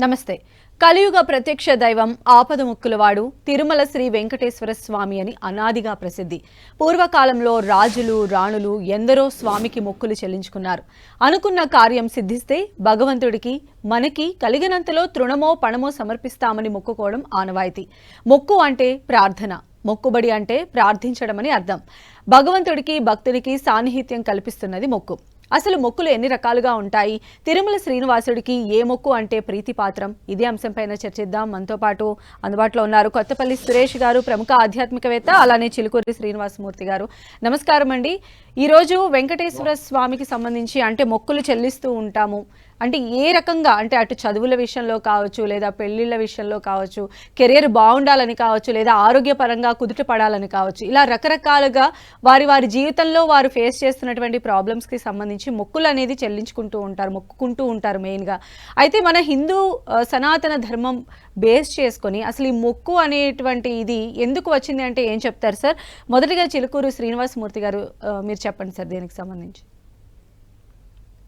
నమస్తే. కలియుగ ప్రత్యక్ష దైవం ఆపద ముక్కులవాడు తిరుమల శ్రీ వెంకటేశ్వర స్వామి అని అనాదిగా ప్రసిద్ధి. పూర్వకాలంలో రాజులు రాణులు ఎందరో స్వామికి మొక్కులు చెల్లించుకున్నారు. అనుకున్న కార్యం సిద్ధిస్తే భగవంతుడికి మనకి కలిగినంతలో తృణమో పణమో సమర్పిస్తామని మొక్కుకోవడం ఆనవాయితీ. మొక్కు అంటే ప్రార్థన మొక్కుబడి అంటే ప్రార్థించడమని అర్థం. భగవంతుడికి భక్తుడికి సాన్నిహిత్యం కల్పిస్తున్నది మొక్కు. అసలు మొక్కులు ఎన్ని రకాలుగా ఉంటాయి? తిరుమల శ్రీనివాసుడికి ఏ మొక్కు అంటే ప్రీతిపాత్రం? ఇదే అంశంపైన చర్చిద్దాం. మనతో పాటు అందుబాటులో ఉన్నారు కొత్తపల్లి సురేష్ గారు ప్రముఖ ఆధ్యాత్మికవేత్త అలానే చిలుకూరి శ్రీనివాసమూర్తి గారు. నమస్కారం అండి ఈరోజు వెంకటేశ్వర స్వామికి సంబంధించి అంటే మొక్కులు చెల్లిస్తూ ఉంటాము. అంటే ఏ రకంగా అంటే అటు చదువుల విషయంలో కావచ్చు లేదా పెళ్ళిళ్ళ విషయంలో కావచ్చు కెరీర్ బాగుండాలని కావచ్చు లేదా ఆరోగ్యపరంగా కుదుట పడాలని కావచ్చు ఇలా రకరకాలుగా వారి వారి జీవితంలో వారు ఫేస్ చేస్తున్నటువంటి ప్రాబ్లమ్స్కి సంబంధించి మొక్కులు అనేది చెల్లించుకుంటూ ఉంటారు మొక్కుకుంటూ ఉంటారు మెయిన్గా. అయితే మన హిందూ సనాతన ధర్మం బేస్ చేసుకొని అసలు ఈ మొక్కు అనేటువంటి ఇది ఎందుకు వచ్చింది అంటే ఏం చెప్తారు సార్? మొదటిగా చిలుకూరు శ్రీనివాసమూర్తి గారు మీరు చెప్పండి సార్ దీనికి సంబంధించి.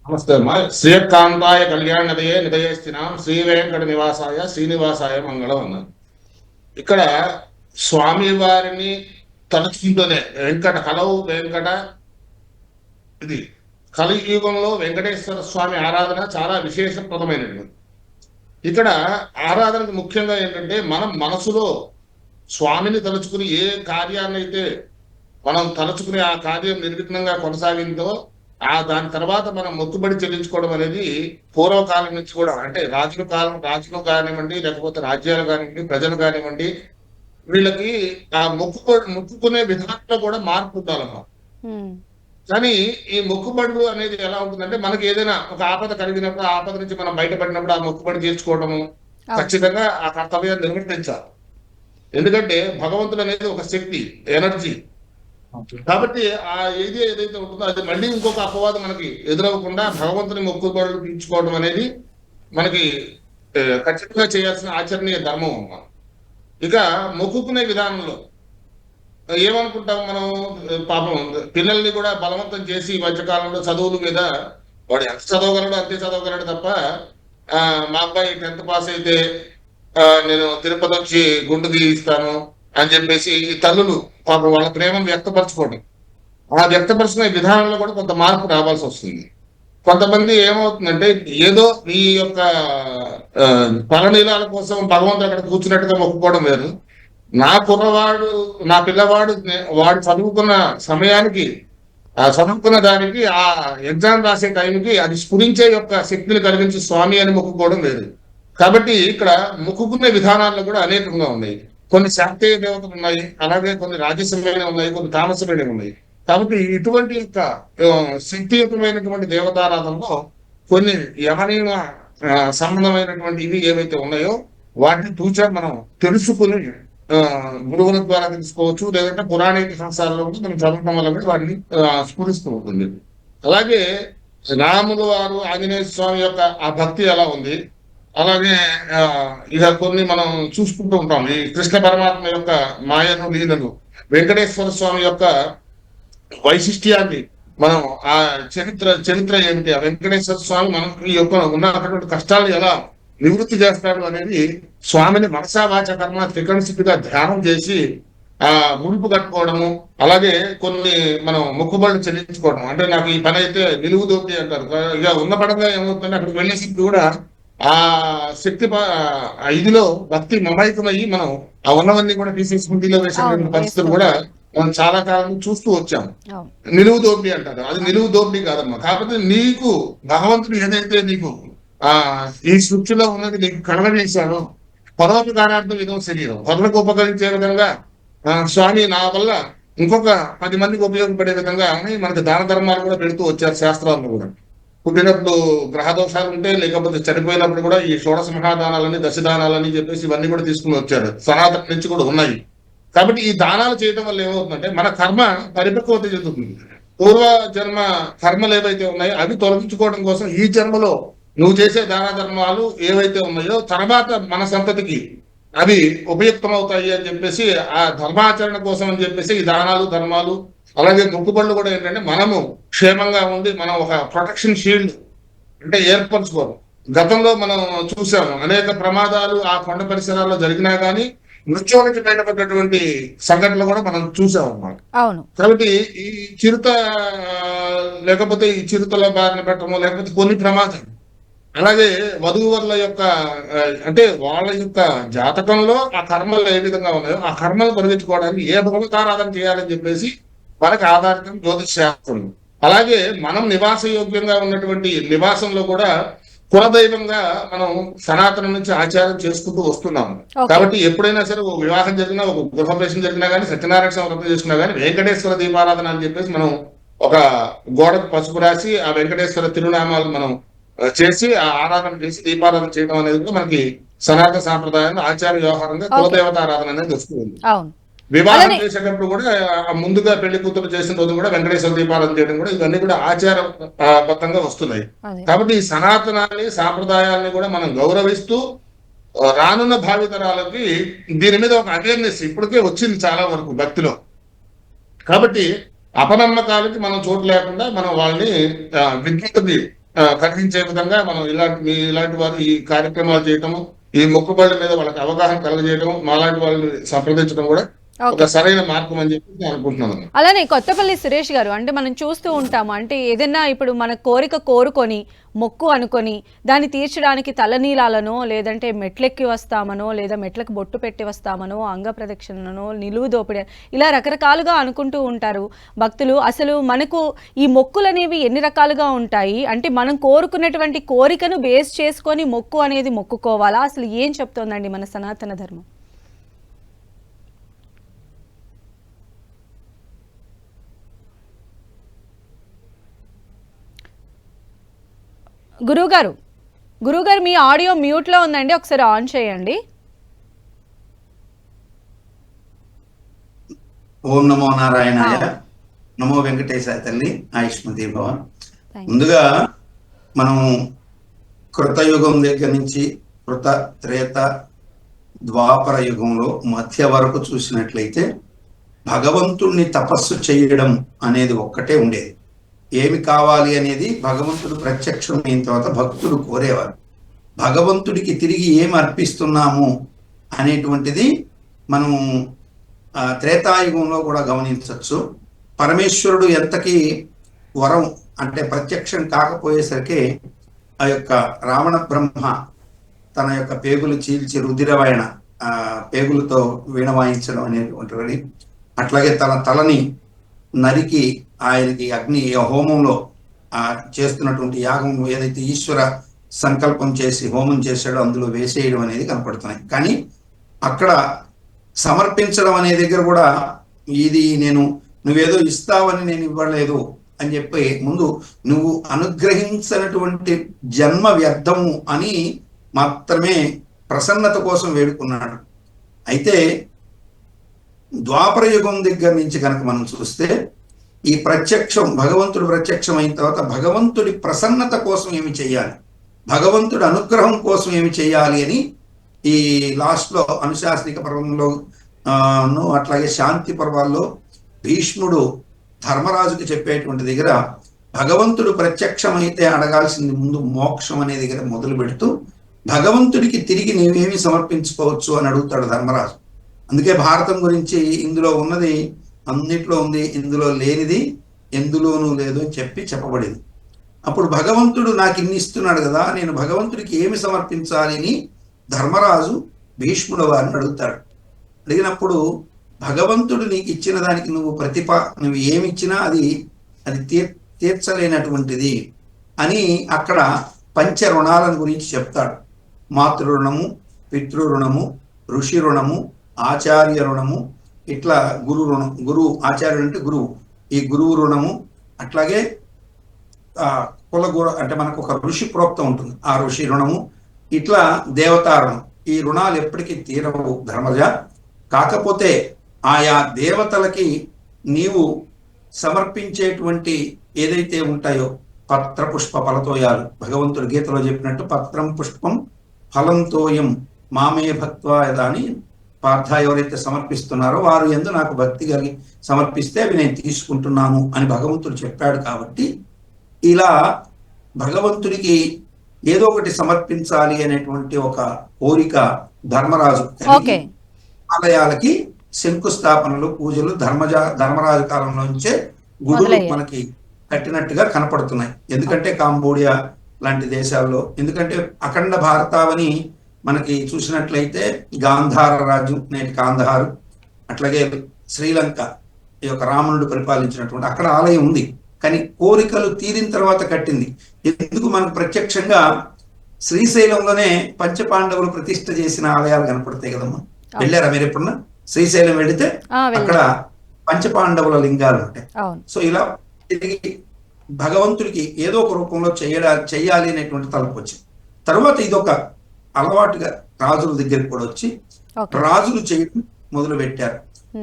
నమస్తే అమ్మా శ్రీకాంతాయ కళ్యాణదయే నిదయస్థినాం శ్రీ వెంకట నివాసాయ శ్రీనివాసాయ మంగళం అన్నారు. ఇక్కడ స్వామి వారిని తలుచుకుంటూనే వెంకట కలవు వెంకట ఇది కలియుగంలో వెంకటేశ్వర స్వామి ఆరాధన చాలా విశేషప్రదమైనటువంటి ఇక్కడ ఆరాధనకు ముఖ్యంగా ఏంటంటే మనం మనసులో స్వామిని తలుచుకుని ఏ కార్యాన్ని అయితే మనం తలుచుకుని ఆ కార్యం నిర్విఘ్నంగా కొనసాగిందో ఆ దాని తర్వాత మనం మొక్కుబడి చెల్లించుకోవడం అనేది పూర్వకాలం నుంచి కూడా అంటే రాజుల కాలం రాజులు కానివ్వండి లేకపోతే రాజ్యాలు కానివ్వండి ప్రజలు కానివ్వండి వీళ్ళకి ఆ మొక్కు మొక్కుకునే విధానంలో కూడా మార్పు ఉండాలన్నమాట. కానీ ఈ మొక్కుబడులు అనేది ఎలా ఉంటుందంటే మనకి ఏదైనా ఒక ఆపద కలిగినప్పుడు ఆ ఆపద నుంచి మనం బయటపడినప్పుడు ఆ మొక్కుబడి తీర్చుకోవడము ఖచ్చితంగా ఆ కర్తవ్యాన్ని నిర్వర్తించాలి. ఎందుకంటే భగవంతుడు అనేది ఒక శక్తి ఎనర్జీ. కాబట్టి ఆ ఏది ఏదైతే ఉంటుందో అది మళ్ళీ ఇంకొక అపవాదం మనకి ఎదురవ్వకుండా భగవంతుని మొక్కుబడులు తీర్చుకోవడం అనేది మనకి ఖచ్చితంగా చేయాల్సిన ఆచరణీయ ధర్మం మనం ఇక మొక్కుకునే విధానంలో ఏమనుకుంటాం మనం? పాపం పిల్లల్ని కూడా బలవంతం చేసి ఈ మధ్యకాలంలో చదువుల మీద వాడు ఎంత చదవగలడు అంతే చదవగలడు తప్ప ఆ, మా అబ్బాయి టెన్త్ పాస్ అయితే నేను తిరుపతి వచ్చి గుండు గీయిస్తాను అని చెప్పేసి ఈ తల్లులు వాళ్ళ ప్రేమను వ్యక్తపరచుకోవడం. ఆ వ్యక్తపరుచుకునే విధానంలో కూడా కొంత మార్పు రావాల్సి వస్తుంది. కొంతమంది ఏమవుతుందంటే ఏదో ఈ యొక్క ఆ, కోసం భగవంతుడు అక్కడ కూర్చున్నట్టుగా మొక్కుకోవడం వేరు. నా కుర్రవాడు నా పిల్లవాడు వాడు చదువుకున్న సమయానికి ఆ చదువుకున్న దానికి ఆ ఎగ్జామ్ రాసే టైంకి అది స్ఫురించే యొక్క శక్తిని కలిగించి స్వామి అని మొక్కుకోవడం లేదు కాబట్టి ఇక్కడ మొక్కుకునే విధానాల్లో కూడా అనేకంగా ఉన్నాయి. కొన్ని శాక్తీయ దేవతలు ఉన్నాయి అలాగే కొన్ని రాజసమైన ఉన్నాయి కొన్ని తామసమైన ఉన్నాయి. కాబట్టి ఇటువంటి యొక్క శక్తియుతమైనటువంటి దేవతారాధనలో కొన్ని యమనీయ సంబంధమైనటువంటి ఇవి ఏవైతే ఉన్నాయో వాటిని తూచా మనం తెలుసుకుని ఆ, గురువుల ద్వారా తెలుసుకోవచ్చు. లేదంటే పురాణ ఇతిహాసాలలో కూడా మనం చదవటం వల్ల కూడా వాటిని స్ఫురిస్తూ ఉంటుంది. అలాగే రాములు వారు ఆంజనేయ స్వామి యొక్క ఆ భక్తి ఎలా ఉంది? అలాగే ఇక కొన్ని మనం చూసుకుంటూ ఉంటాం. ఈ కృష్ణ పరమాత్మ యొక్క మాయను లీలను వెంకటేశ్వర స్వామి యొక్క వైశిష్ట్యాన్ని మనం ఆ చరిత్ర చరిత్ర ఏమిటి? ఆ వెంకటేశ్వర స్వామి మనకి యొక్క ఉన్నటువంటి కష్టాలు ఎలా నివృత్తి చేస్తాడు అనేది స్వామిని మనసావాచ కర్మ త్రికణశిపిగా ధ్యానం చేసి ఆ ముడుపు కట్టుకోవడము అలాగే కొన్ని మనం మొక్కుబళ్ళు చెల్లించుకోవడం అంటే నాకు ఈ పని అయితే నిలువుదోపి అంటారు. ఇక ఉన్న పడంగా ఏమవుతుందంటే అక్కడికి వెళ్ళేసి కూడా ఆ శక్తి ఇదిలో భక్తి మమైకమయ్యి మనం ఆ ఉన్నవన్నీ కూడా తీసేసి హుండీలో వేసిన పరిస్థితులు కూడా మనం చాలా కాలం చూస్తూ వచ్చాం. నిలువు దోపిడీ అంటారు. అది నిలువు దోపిడీ కాదమ్మా. కాకపోతే నీకు భగవంతుడు ఏదైతే నీకు ఆ ఈ సృష్టిలో ఉన్నది నీకు కలగజేశాడో పరోపకారార్థం ఇదో శరీరం. పనులకు ఉపకరించే విధంగా ఆ, స్వామి నా వల్ల ఇంకొక పది మందికి ఉపయోగపడే విధంగా అని మనకి దాన ధర్మాలు కూడా పెడుతూ వచ్చారు శాస్త్రాలను కూడా. పుట్టినప్పుడు గ్రహదోషాలు ఉంటే లేకపోతే చనిపోయినప్పుడు కూడా ఈ షోడశ మహాదానాలని దశదానాలని చెప్పేసి ఇవన్నీ కూడా తీసుకుని వచ్చారు సనాతన నుంచి కూడా ఉన్నాయి. కాబట్టి ఈ దానాలు చేయడం వల్ల ఏమవుతుందంటే మన కర్మ పరిపక్వత చెందుతుంది. పూర్వ జన్మ కర్మలు ఏవైతే ఉన్నాయో అవి తొలగించుకోవడం కోసం ఈ జన్మలో నువ్వు చేసే దాన ధర్మాలు ఏవైతే ఉన్నాయో తర్వాత మన సంతతికి అవి ఉపయుక్తమవుతాయి అని చెప్పేసి ఆ ధర్మాచరణ కోసం అని చెప్పేసి ఈ దానాలు ధర్మాలు అలాగే మొక్కుబళ్ళు కూడా ఏంటంటే మనము క్షేమంగా ఉండి మనం ఒక ప్రొటెక్షన్ షీల్డ్ అంటే ఏర్పరచుకోవడం గతంలో మనం చూసాము అనేక ప్రమాదాలు ఆ కొండ పరిసరాల్లో జరిగినా కానీ మృత్యువు నుంచి బయటపడినటువంటి సంఘటనలు కూడా మనం చూసాం అన్నమాట. అవును. కాబట్టి ఈ చిరుత లేకపోతే ఈ చిరుతల బారిన పెట్టడము లేకపోతే కొన్ని ప్రమాదాలు. అలాగే వధువుల యొక్క అంటే వాళ్ళ యొక్క జాతకంలో ఆ కర్మలు ఏ విధంగా ఉన్నాయో ఆ కర్మలు పరిగెత్తుకోవడానికి ఏ భగవతారాధన చేయాలని చెప్పేసి మనకు ఆధారితం జ్యోతిష్ శాస్త్రం అలాగే మనం నివాస యోగ్యంగా ఉన్నటువంటి నివాసంలో కూడా కులదైవంగా మనం సనాతనం నుంచి ఆచారం చేసుకుంటూ వస్తున్నాము. కాబట్టి ఎప్పుడైనా సరే ఒక వివాహం జరిగినా ఒక గృహప్రవేశం జరిగినా కానీ సత్యనారాయణ స్వామి వ్రతం చేసుకున్నా కానీ వెంకటేశ్వర దీపారాధన అని చెప్పేసి మనం ఒక గోడకు పసుపు రాసి ఆ వెంకటేశ్వర తిరునామాలు మనం చేసి ఆ ఆరాధన చేసి దీపారాధన చేయడం అనేది కూడా మనకి సనాతన సాంప్రదాయంలో ఆచార వ్యవహారంగా Okay. కులదేవత ఆరాధన అనేది వస్తుంది అవును వివాహం చేసేటప్పుడు కూడా ముందుగా పెళ్ళి కూతురు చేసిన రోజు కూడా వెంకటేశ్వర దీపారాధన చేయడం కూడా ఇవన్నీ కూడా ఆచార ఆ, బద్ధంగా వస్తున్నాయి. కాబట్టి ఈ సనాతనాన్ని సాంప్రదాయాల్ని కూడా మనం గౌరవిస్తూ రానున్న భావితరాలకి దీని మీద ఒక అవేర్నెస్ ఇప్పటికే వచ్చింది చాలా వరకు భక్తిలో. కాబట్టి అపనమ్మకాలకి మనం చోటు లేకుండా మనం వాళ్ళని ఆ, కలిగించే విధంగా మనం ఇలాంటి మీ ఇలాంటి వారు ఈ కార్యక్రమాలు చేయటము ఈ మొక్కుబళ్ళ మీద వాళ్ళకి అవగాహన కలగజేయడం మాలాంటి వాళ్ళని సంప్రదించడం కూడా ఒక సరైన మార్గం అని చెప్పి నేను. అనుకుంటున్నాను అలానే కొత్తపల్లి సురేష్ గారు అంటే మనం చూస్తూ ఉంటాము అంటే ఏదైనా ఇప్పుడు మన కోరిక కోరుకొని మొక్కు అనుకొని దాన్ని తీర్చడానికి తలనీలాలనో లేదంటే మెట్లెక్కి వస్తామనో లేదా మెట్లకు బొట్టు పెట్టి వస్తామనో అంగ ప్రదక్షిణనో నిలువు దోపిడి ఇలా రకరకాలుగా అనుకుంటూ ఉంటారు. భక్తులు అసలు మనకు ఈ మొక్కులు అనేవి ఎన్ని రకాలుగా ఉంటాయి? అంటే మనం కోరుకున్నటువంటి కోరికను బేస్ చేసుకొని మొక్కు అనేది మొక్కుకోవాలా? అసలు ఏం చెప్తోందండి మన సనాతన ధర్మం? గురువుగారు గురువుగారు మీ ఆడియో మ్యూట్లో ఉందండి ఒకసారి ఆన్ చేయండి ఓం నమో నారాయణాయ. నమో వెంకటేశాయ తల్లి ఆయుష్మతి భవ. ముందుగా మనం కృతయుగం దగ్గర నుంచి కృత త్రేత ద్వాపర యుగంలో మధ్య వరకు చూసినట్లయితే భగవంతుణ్ణి తపస్సు చేయడం అనేది ఒక్కటే ఉండేది ఏమి కావాలి అనేది భగవంతుడు ప్రత్యక్షం అయిన తర్వాత భక్తుడు కోరేవారు. భగవంతుడికి తిరిగి ఏమి అర్పిస్తున్నాము అనేటువంటిది మనం త్రేతాయుగంలో కూడా గమనించవచ్చు. పరమేశ్వరుడు ఎంతకి వరం అంటే ప్రత్యక్షం కాకపోయేసరికి ఆ యొక్క రావణ బ్రహ్మ తన యొక్క పేగులు చీల్చి రుధిరవాయన పేగులతో వీణ వాయించడం అనేటువంటిది. అట్లాగే తన తలని నరికి ఆయనకి అగ్ని హోమంలో ఆ చేస్తున్నటువంటి యాగం ఏదైతే ఈశ్వర సంకల్పం చేసి హోమం చేశాడో అందులో వేసేయడం అనేది కనపడుతున్నాయి. కానీ అక్కడ సమర్పించడం అనే దగ్గర కూడా ఇది నేను నువ్వేదో ఇస్తావని నేను ఇవ్వలేదు అని చెప్పి ముందు నువ్వు అనుగ్రహించినటువంటి జన్మ వ్యర్థము అని మాత్రమే ప్రసన్నత కోసం వేడుకున్నాడు. అయితే ద్వాపర యుగం దగ్గర నుంచి కనుక మనం చూస్తే ఈ ప్రత్యక్షం భగవంతుడు ప్రత్యక్షం అయిన తర్వాత భగవంతుడి ప్రసన్నత కోసం ఏమి చేయాలి? భగవంతుడి అనుగ్రహం కోసం ఏమి చేయాలి అని ఈ లాస్ట్లో అనుశాసనిక పర్వంలో ను అట్లాగే శాంతి పర్వాల్లో భీష్ముడు ధర్మరాజుకి చెప్పేటువంటి దగ్గర భగవంతుడు ప్రత్యక్షమైతే అడగాల్సింది ముందు మోక్షం అనే దగ్గర మొదలు పెడుతూ భగవంతుడికి తిరిగి నీవేమి సమర్పించుకోవచ్చు అని అడుగుతాడు ధర్మరాజు. అందుకే భారతం గురించి ఇందులో ఉన్నది అన్నిట్లో ఉంది ఇందులో లేనిది ఎందులోనూ లేదు అని చెప్పి చెప్పబడింది. అప్పుడు భగవంతుడు నాకు ఇన్ని ఇస్తున్నాడు కదా నేను భగవంతుడికి ఏమి సమర్పించాలి అని ధర్మరాజు భీష్ముడు వారిని అడుగుతాడు. అడిగినప్పుడు భగవంతుడు నీకు ఇచ్చిన దానికి నువ్వు ప్రతిభ నువ్వు ఏమి ఇచ్చినా అది అది తీర్ తీర్చలేనటువంటిది అని అక్కడ పంచ రుణాలను గురించి చెప్తాడు. మాతృ రుణము పితృ రుణము ఋషి రుణము ఆచార్య రుణము ఇట్లా గురు రుణం గురువు ఆచార్యుడు అంటే గురువు. ఈ గురువు రుణము అట్లాగే కుల గుర అంటే మనకు ఒక ఋషి ప్రోక్తం ఉంటుంది. ఆ ఋషి రుణము ఇట్లా దేవతా రుణం. ఈ రుణాలు ఎప్పటికీ తీరవు ధర్మజ. కాకపోతే ఆయా దేవతలకి నీవు సమర్పించేటువంటి ఏదైతే ఉంటాయో పత్ర పుష్ప ఫలతోయాలు భగవంతుడు గీతలో చెప్పినట్టు పత్రం పుష్పం ఫలంతోయం మామే భక్త్వా యదా అని పార్థ ఎవరైతే సమర్పిస్తున్నారో వారు ఎందు నాకు భక్తి కలిగి సమర్పిస్తే అవి నేను తీసుకుంటున్నాను అని భగవంతుడు చెప్పాడు కాబట్టి ఇలా భగవంతుడికి ఏదో ఒకటి సమర్పించాలి అనేటువంటి ఒక కోరిక ధర్మరాజు ఆలయాలకి శంకుస్థాపనలు పూజలు ధర్మజ ధర్మరాజు కాలంలో నుంచే గుడులు. మనకి కట్టినట్టుగా కనపడుతున్నాయి ఎందుకంటే కాంబోడియా లాంటి దేశాల్లో ఎందుకంటే అఖండ భారతావని మనకి చూసినట్లయితే గాంధార రాజ్యం నేటి కాందహారు అట్లాగే శ్రీలంక ఈ యొక్క రావణుడు పరిపాలించినటువంటి అక్కడ ఆలయం ఉంది. కానీ కోరికలు తీరిన తర్వాత కట్టింది. ఎందుకు మనకు ప్రత్యక్షంగా శ్రీశైలంలోనే పంచపాండవులు ప్రతిష్ఠ చేసిన ఆలయాలు కనపడతాయి కదమ్మా? వెళ్ళారా మీరు ఎప్పుడన్నా? శ్రీశైలం వెళితే. అక్కడ పంచపాండవుల లింగాలు ఉంటాయి. సో ఇలా తిరిగి భగవంతుడికి ఏదో ఒక రూపంలో చేయడా చేయాలి అనేటువంటి తలపు వచ్చింది తర్వాత ఇదొక అలవాటుగా రాజుల దగ్గరికి కూడా వచ్చి రాజులు చేయడం మొదలు పెట్టారు.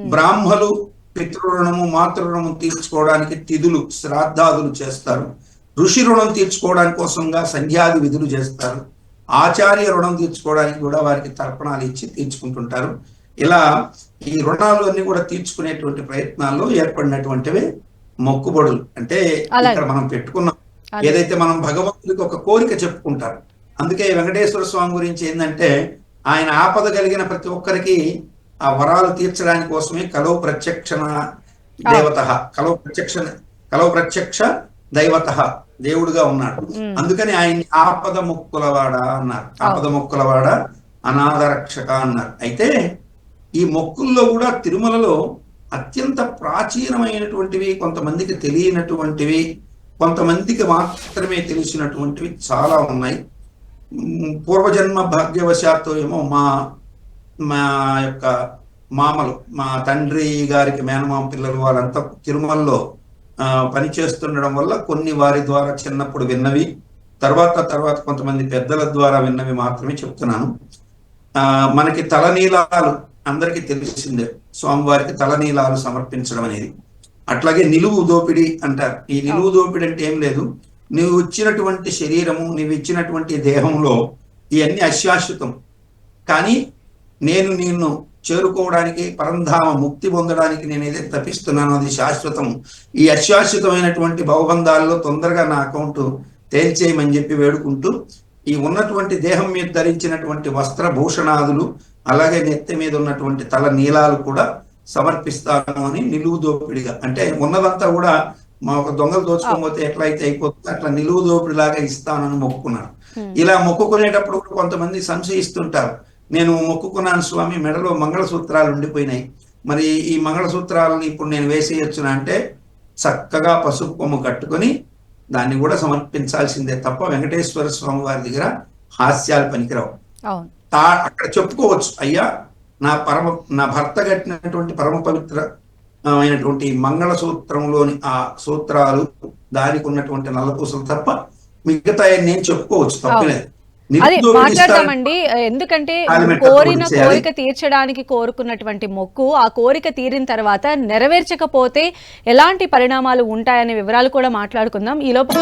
బ్రాహ్మలు పితృరుణము మాతృరుణము తీర్చుకోవడానికి తిథులు శ్రాద్ధాదులు చేస్తారు. ఋషి రుణం తీర్చుకోవడానికి కోసంగా సంధ్యాది విధులు చేస్తారు. ఆచార్య రుణం తీర్చుకోవడానికి కూడా వారికి తర్పణాలు ఇచ్చి తీర్చుకుంటుంటారు. ఇలా ఈ రుణాలు అన్ని కూడా తీర్చుకునేటువంటి ప్రయత్నాల్లో ఏర్పడినటువంటివే మొక్కుబడులు. అంటే. ఇక్కడ మనం పెట్టుకున్నాం. ఏదైతే మనం భగవంతుడికి ఒక కోరిక చెప్పుకుంటారు అందుకే వెంకటేశ్వర స్వామి గురించి ఏంటంటే ఆయన ఆపద కలిగిన ప్రతి ఒక్కరికి ఆ వరాలు తీర్చడానికి కోసమే కలవ ప్రత్యక్షణ దేవత కలవ ప్రత్యక్ష కలవ ప్రత్యక్ష దైవత దేవుడుగా ఉన్నాడు. అందుకని ఆయన్ని ఆపద మొక్కులవాడ అన్నారు. ఆపద మొక్కులవాడ అనాథ రక్షక అన్నారు. అయితే ఈ మొక్కుల్లో కూడా తిరుమలలో అత్యంత ప్రాచీనమైనటువంటివి కొంతమందికి తెలియనటువంటివి కొంతమందికి మాత్రమే తెలిసినటువంటివి చాలా ఉన్నాయి. పూర్వజన్మ భాగ్యవశాత్తు ఏమో మా మా యొక్క మామలు మా తండ్రి గారికి మేనమామ పిల్లలు వాళ్ళంతా తిరుమలలో ఆ, పని చేస్తుండడం వల్ల కొన్ని వారి ద్వారా చిన్నప్పుడు విన్నవి తర్వాత తర్వాత కొంతమంది పెద్దల ద్వారా విన్నవి మాత్రమే చెప్తున్నాను. ఆ, మనకి తలనీలాలు అందరికీ తెలిసిందే. స్వామివారికి తలనీలాలు సమర్పించడం అనేది. అట్లాగే నిలువు దోపిడి అంటారు. ఈ నిలువు దోపిడి అంటే ఏం లేదు. నువ్వు ఇచ్చినటువంటి శరీరము నువ్వు ఇచ్చినటువంటి దేహంలో ఇవన్నీ అశాశ్వతం. కానీ నేను నిన్ను చేరుకోవడానికి పరంధామ ముక్తి పొందడానికి నేను ఏదైతే తప్పిస్తున్నానో అది శాశ్వతం ఈ అశాశ్వతమైనటువంటి భవబంధాల్లో తొందరగా నా అకౌంట్ తేల్చేయమని చెప్పి వేడుకుంటూ ఈ ఉన్నటువంటి దేహం మీద ధరించినటువంటి వస్త్రభూషణాదులు అలాగే నెత్తి మీద ఉన్నటువంటి తల నీలాలు కూడా సమర్పిస్తాను అని నిలువు దోపిడిగా అంటే ఉన్నదంతా కూడా మా ఒక దొంగలు దోచుకోకపోతే ఎట్లా అయితే అయిపోతుందో అట్లా నిలువు దోపిడిలాగా ఇస్తానని మొక్కుకున్నాను ఇలా మొక్కుకునేటప్పుడు కూడా కొంతమంది సంశయిస్తుంటారు. నేను మొక్కుకున్నాను స్వామి మెడలో మంగళసూత్రాలు ఉండిపోయినాయి. మరి ఈ మంగళసూత్రాలను ఇప్పుడు నేను వేసేయచ్చునా అంటే చక్కగా పసుపు కొమ్ము కట్టుకొని దాన్ని కూడా సమర్పించాల్సిందే తప్ప వెంకటేశ్వర స్వామి వారి దగ్గర హాస్యాలు పనికిరావు. తా అక్కడ చెప్పుకోవచ్చు అయ్యా నా పరమ నా భర్త కట్టినటువంటి పరమ పవిత్ర అయినటువంటి మంగళ సూత్రంలోని ఆ సూత్రాలు దానికి ఉన్నటువంటి నల్లపూసలు తప్ప మిగతా నేను చెప్పుకోవచ్చు తప్పలేదు అది. మాట్లాడదామండి ఎందుకంటే కోరిన. కోరిక తీర్చడానికి కోరుకున్నటువంటి మొక్కు ఆ కోరిక తీరిన తర్వాత నెరవేర్చకపోతే ఎలాంటి పరిణామాలు ఉంటాయనే వివరాలు కూడా మాట్లాడుకుందాం ఈ లోపల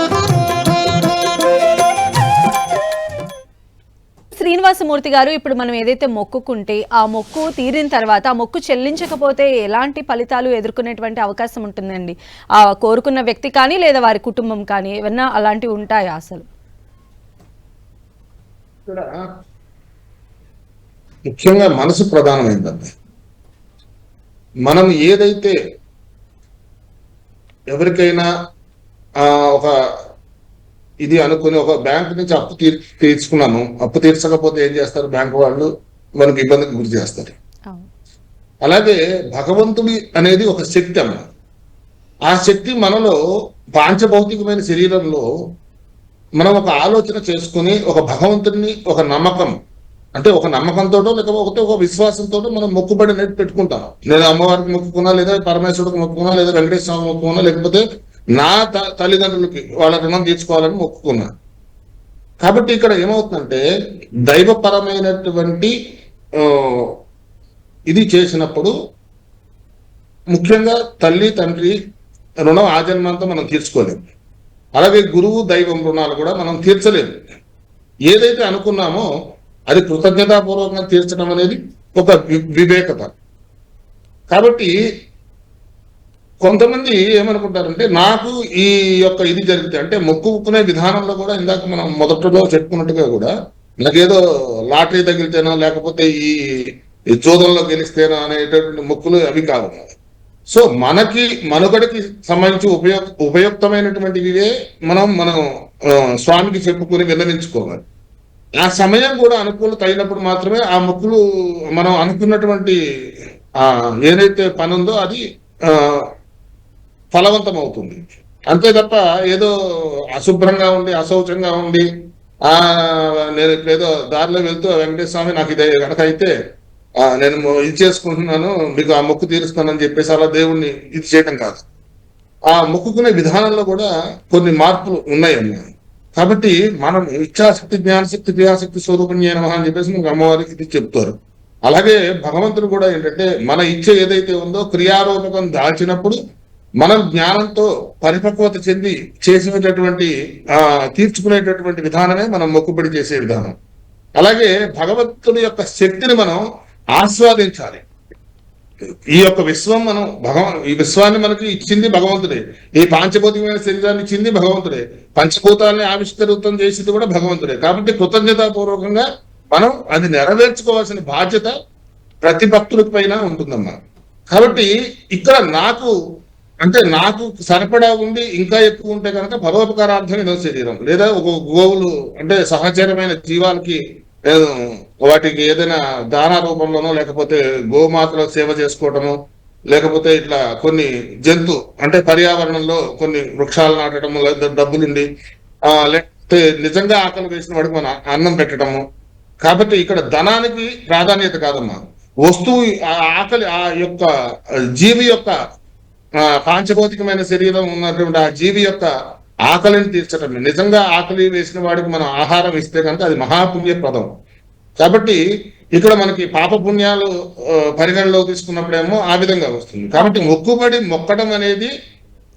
శ్రీనివాసమూర్తి గారు ఇప్పుడు మనం ఏదైతే మొక్కుకుంటే ఆ మొక్కు తీరిన తర్వాత ఆ మొక్కు చెల్లించకపోతే ఎలాంటి ఫలితాలు ఎదుర్కొనేటువంటి అవకాశం ఉంటుందండి? ఆ కోరుకున్న వ్యక్తి కానీ లేదా వారి కుటుంబం కానీ ఏమన్నా అలాంటివి ఉంటాయా అసలు? ముఖ్యంగా మనసు ప్రధానమైందండి. మనం ఏదైతే ఎవరికైనా ఒక ఇది అనుకుని ఒక బ్యాంక్ నుంచి అప్పు తీర్ తీర్చుకున్నాను అప్పు తీర్చకపోతే ఏం చేస్తారు? బ్యాంక్ వాళ్ళు మనకి ఇబ్బందికి గురి చేస్తారు. అలాగే భగవంతుడి అనేది ఒక శక్తి అమ్మ. ఆ శక్తి మనలో పాంచభౌతికమైన శరీరంలో మనం ఒక ఆలోచన చేసుకుని ఒక భగవంతుడిని ఒక నమ్మకం అంటే ఒక నమ్మకంతో లేకపోతే ఒక విశ్వాసంతో మనం మొక్కుబడి అనేది పెట్టుకుంటాం. లేదా అమ్మవారికి మొక్కుకున్నా లేదా పరమేశ్వరుడికి మొక్కుకున్నా లేదా వెంకటేశ్వర మొక్కుకున్నా లేకపోతే నా తల్లిదండ్రులకి వాళ్ళ రుణం తీర్చుకోవాలని మొక్కుకున్నా. కాబట్టి ఇక్కడ ఏమవుతుందంటే దైవపరమైనటువంటి ఇది చేసినప్పుడు ముఖ్యంగా తల్లి తండ్రి రుణం ఆ జన్మంతా మనం తీర్చుకోలేము అలాగే గురువు దైవం రుణాలు కూడా మనం తీర్చలేము ఏదైతే అనుకున్నామో అది కృతజ్ఞతాపూర్వకంగా తీర్చడం అనేది ఒక వివేకత. కాబట్టి కొంతమంది ఏమనుకుంటారంటే నాకు ఈ యొక్క ఇది జరిగితే అంటే మొక్కుకునే విధానంలో కూడా ఇందాక మనం మొదట్లో చెప్పుకున్నట్టుగా కూడా నాకేదో లాటరీ తగిలితేనో లేకపోతే ఈ ఈ జోదంలో గెలిస్తేనో అనేటటువంటి మొక్కులు అవి కావు. సో మనకి మనుగడకి సంబంధించి ఉపయోగ ఉపయుక్తమైనటువంటివే మనం మనం స్వామికి చెప్పుకుని విన్నవించుకోవాలి. ఆ సమయం కూడా అనుకూలత అయినప్పుడు మాత్రమే ఆ మొక్కులు మనం అనుకున్నటువంటి ఏదైతే పని ఉందో అది ఫలవంతం అవుతుంది అంతే తప్ప ఏదో అశుభ్రంగా ఉండి అశౌచంగా ఉండి ఆ నేను ఏదో దారిలో వెళ్తూ వెంకటేశ్వర స్వామి నాకు ఇది కనుక అయితే నేను ఇది చేసుకుంటున్నాను మీకు ఆ మొక్కు తీరుస్తానని చెప్పేసి అలా దేవుణ్ణి ఇది చేయటం కాదు. ఆ మొక్కుకునే విధానంలో కూడా కొన్ని మార్పులు ఉన్నాయన్న కాబట్టి మనం ఇచ్ఛాశక్తి జ్ఞానశక్తి క్రియాశక్తి స్వరూపం చేయనమా అని చెప్పేసి మనకు అమ్మవారికి ఇది చెప్తారు. అలాగే భగవంతుడు కూడా ఏంటంటే మన ఇచ్చ ఏదైతే ఉందో క్రియారూపకం దాల్చినప్పుడు మనం జ్ఞానంతో పరిపక్వత చెంది చేసినటువంటి ఆ తీర్చుకునేటటువంటి విధానమే మనం మొక్కుబడి చేసే విధానం. అలాగే భగవంతుని యొక్క శక్తిని మనం ఆస్వాదించాలి. ఈ యొక్క విశ్వం మనం భగవ ఈ విశ్వాన్ని మనకి ఇచ్చింది భగవంతుడే. ఈ పాంచభౌతికమైన శరీరాన్ని ఇచ్చింది భగవంతుడే. పంచభూతాలని ఆవిష్కృతం చేసింది కూడా భగవంతుడే. కాబట్టి కృతజ్ఞతాపూర్వకంగా మనం అది నెరవేర్చుకోవాల్సిన బాధ్యత ప్రతి భక్తుల పైన ఉంటుందమ్మా. కాబట్టి ఇక్కడ నాకు అంటే నాకు సరిపడా ఉండి ఇంకా ఎక్కువ ఉంటే కనుక పరోపకారార్థం ఇదో శరీరం. లేదా ఒక గోవులు అంటే సహచరమైన జీవాలకి వాటికి ఏదైనా దాన రూపంలోనో లేకపోతే గోమాతలో సేవ చేసుకోవటము లేకపోతే ఇట్లా కొన్ని జంతు అంటే పర్యావరణంలో కొన్ని వృక్షాలు నాటడము లేదా డబ్బులుండి ఆ లేకపోతే నిజంగా ఆకలి వేసిన వాడికి మన అన్నం పెట్టడము. కాబట్టి ఇక్కడ ధనానికి ప్రాధాన్యత కాదమ్మా. వస్తువు ఆ ఆకలి ఆ యొక్క జీవి యొక్క పాంచభౌతికమైన శరీరం ఉన్నటువంటి ఆ జీవి యొక్క ఆకలిని తీర్చడం నిజంగా ఆకలి వేసిన వాడికి మనం ఆహారం ఇస్తే కనుక అది మహాపుణ్యప్రదం. కాబట్టి ఇక్కడ మనకి పాప పుణ్యాలు ఆ, పరిగణలో తీసుకున్నప్పుడేమో ఆ విధంగా వస్తుంది. కాబట్టి మొక్కుబడి మొక్కడం అనేది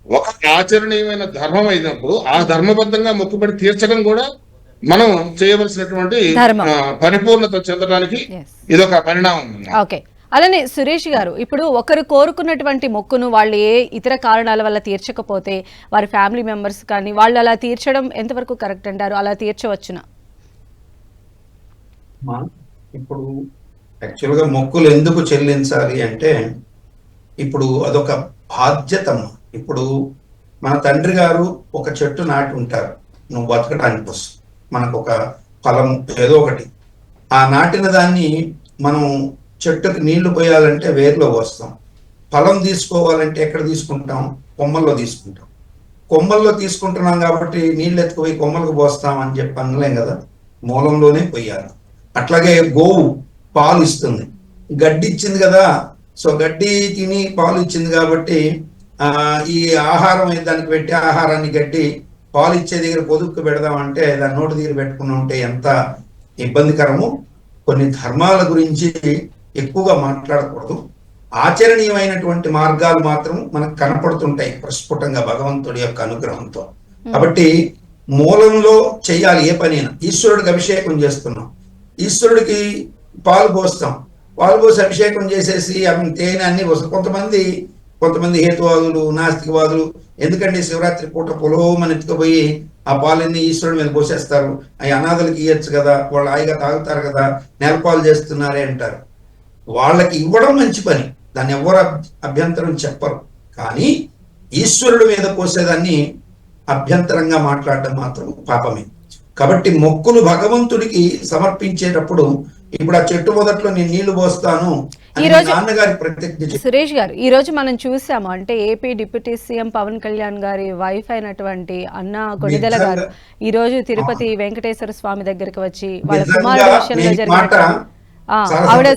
ఒక ఆచరణీయమైన ధర్మం అయినప్పుడు ఆ ధర్మబద్ధంగా మొక్కుబడి తీర్చడం కూడా మనం చేయవలసినటువంటి పరిపూర్ణత చెందడానికి. ఇదొక పరిణామం. ఓకే అలానే సురేష్ గారు ఇప్పుడు ఒకరు కోరుకున్నటువంటి మొక్కును వాళ్ళు ఏ ఇతర కారణాల వల్ల తీర్చకపోతే వారి ఫ్యామిలీ మెంబర్స్ కానీ వాళ్ళు అలా తీర్చడం ఎంతవరకు కరెక్ట్ అంటారు? అలా తీర్చవచ్చునా? మా ఇప్పుడు యాక్చువల్గా మొక్కులు ఎందుకు చెల్లించాలి అంటే ఇప్పుడు అదొక బాధ్యతమ్మ. ఇప్పుడు మన తండ్రి గారు ఒక చెట్టు నాటి ఉంటారు. నువ్వు బతకడానికి కోసం మనకు ఒక ఫలం ఏదో ఒకటి. ఆ నాటిన దాన్ని మనం చెట్టుకి నీళ్ళు పోయాలంటే వేర్లో పోస్తాం. ఫలం తీసుకోవాలంటే ఎక్కడ తీసుకుంటాం? కొమ్మల్లో తీసుకుంటాం. కొమ్మల్లో తీసుకుంటున్నాం కాబట్టి నీళ్ళు ఎత్తుకుపోయి కొమ్మలకు పోస్తాం అని చెప్పి అనలేం కదా? మూలంలోనే పోయాలి. అట్లాగే గోవు పాలు ఇస్తుంది. గడ్డి ఇచ్చింది కదా? సో గడ్డి తిని పాలు ఇచ్చింది కాబట్టి ఈ ఆహారం దానికి పెట్టి ఆహారాన్ని గడ్డి పాలు ఇచ్చే దగ్గర పొదుపు పెడదామంటే దాని నోటి దగ్గర పెట్టుకుని ఉంటే ఎంత ఇబ్బందికరము? కొన్ని ధర్మాల గురించి ఎక్కువగా మాట్లాడకూడదు. ఆచరణీయమైనటువంటి మార్గాలు మాత్రం మనకు కనపడుతుంటాయి ప్రస్ఫుటంగా భగవంతుడి యొక్క అనుగ్రహంతో. కాబట్టి మూలంలో చేయాలి ఏ పనైనా ఈశ్వరుడికి అభిషేకం చేస్తున్నాం. ఈశ్వరుడికి పాలు పోస్తాం. పాలు పోసి అభిషేకం చేసేసి అవి తేనె అన్ని పోస్తాం. కొంతమంది కొంతమంది హేతువాదులు నాస్తికవాదులు ఎందుకంటే శివరాత్రి పూట పొలోమని ఎత్తుకుపోయి ఆ పాలన్నీ ఈశ్వరుడి మీద పోసేస్తారు. అవి అనాథలకు ఇవ్వచ్చు కదా వాళ్ళు హాయిగా తాగుతారు కదా నేలపాలు చేస్తున్నారే అంటారు. వాళ్ళకి ఇవ్వడం మంచి పని. దాన్ని ఎవరు అభ్- అభ్యంతరం చెప్పరు. కానీ ఈశ్వరుడి మీద పోసేదాన్ని అభ్యంతరంగా మాట్లాడడం మాత్రం పాపమే. కాబట్టి మొక్కులు భగవంతుడికి సమర్పించేటప్పుడు ఇప్పుడు ఆ చెట్టు మొదట్లో నేను నీళ్ళు పోస్తాను. సురేష్ గారు ఈ రోజు మనం చూసాము అంటే AP deputy CM Pawan Kalyan గారి వైఫ్ అయినటువంటి అన్న కొణిదెల గారు ఈ రోజు తిరుపతి వెంకటేశ్వర స్వామి దగ్గరికి వచ్చి వాళ్ళ కుమారుడు విషయంలో జరిగిన ఆవిడ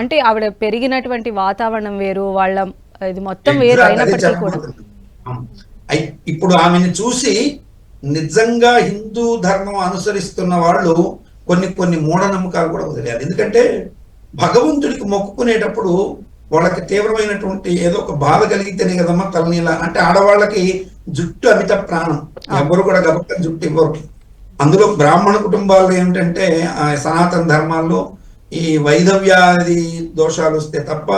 అంటే ఆవిడ పెరిగినటువంటి వాతావరణం వేరు వాళ్ళ ఇది మొత్తం వేరు అయినప్పటికీ కూడా. ఇప్పుడు ఆమెను చూసి నిజంగా హిందూ ధర్మం అనుసరిస్తున్న వాళ్ళు కొన్ని కొన్ని మూఢనమ్మకాలు కూడా వదిలేయాలి. ఎందుకంటే భగవంతుడికి మొక్కుకునేటప్పుడు వాళ్ళకి తీవ్రమైనటువంటి ఏదో ఒక బాధ కలిగితేనే కదమ్మా తలనీలా అంటే ఆడవాళ్ళకి జుట్టు అమిత ప్రాణం. ఎవరు కూడా గబక్క జుట్టు ఇవ్వరు. అందులో బ్రాహ్మణ కుటుంబాలు ఏమిటంటే ఆ సనాతన ధర్మాల్లో ఈ వైధవ్యాది దోషాలు వస్తే తప్ప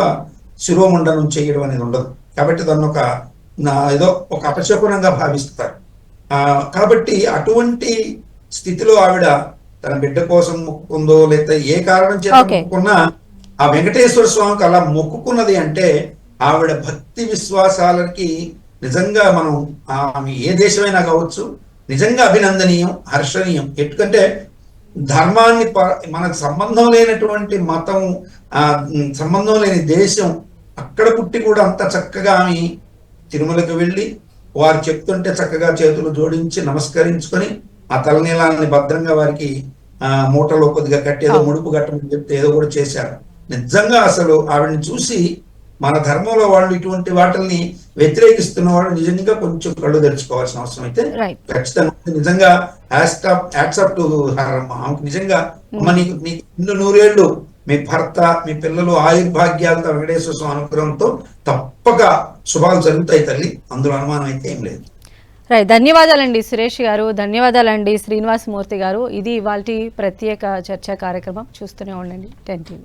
శిరోమండనం చేయడం అనేది ఉండదు. కాబట్టి దాన్ని ఒక నా ఏదో ఒక అపశకునంగా భావిస్తారు. ఆ, కాబట్టి అటువంటి స్థితిలో ఆవిడ తన బిడ్డ కోసం మొక్కుకుందో లేదా ఏ కారణం చేత Okay. మొక్కుకున్నా ఆ వెంకటేశ్వర స్వామికి అలా మొక్కుకున్నది అంటే ఆవిడ భక్తి విశ్వాసాలకి నిజంగా మనం ఆమె ఏ దేశమైనా కావచ్చు నిజంగా అభినందనీయం హర్షణీయం. ఎందుకంటే ధర్మాన్ని మనకు సంబంధం లేనటువంటి మతం సంబంధం లేని దేశం అక్కడ పుట్టి కూడా అంత చక్కగా ఆమె తిరుమలకు వెళ్ళి వారు చెప్తుంటే చక్కగా చేతులు జోడించి నమస్కరించుకొని ఆ తలనీలాలని భద్రంగా వారికి ఆ మూటలో కొద్దిగా కట్టి ఏదో ముడుపు కట్టమని చెప్తే ఏదో కూడా చేశారు. నిజంగా అసలు ఆవిడని చూసి మన ధర్మంలో వాళ్ళు ఇటువంటి వాటిని వ్యతిరేకిస్తున్న వాళ్ళు నిజంగా కొంచెం కళ్ళు తెరుచుకోవాల్సిన అవసరం అయితే ఖచ్చితంగా నిజంగా యాక్సెప్ట్ టు ఆమెకు నిజంగా అమ్మ నీకు నీకు ఇల్లు నూరేళ్ళు మీ భర్త మీ పిల్లలు ఆయుర్భాగ్యాలతో వెంకటేశ్వర స్వామి అనుగ్రహంతో తప్పక శుభాలు జరుగుతాయి తల్లి. అందులో అనుమానం అయితే ఏం లేదు. రైట్ ధన్యవాదాలండి సురేష్ గారు. ధన్యవాదాలండి శ్రీనివాసమూర్తి గారు. ఇది ఇవాళ ప్రత్యేక చర్చా కార్యక్రమం. చూస్తూనే ఉండండి. Ten TV.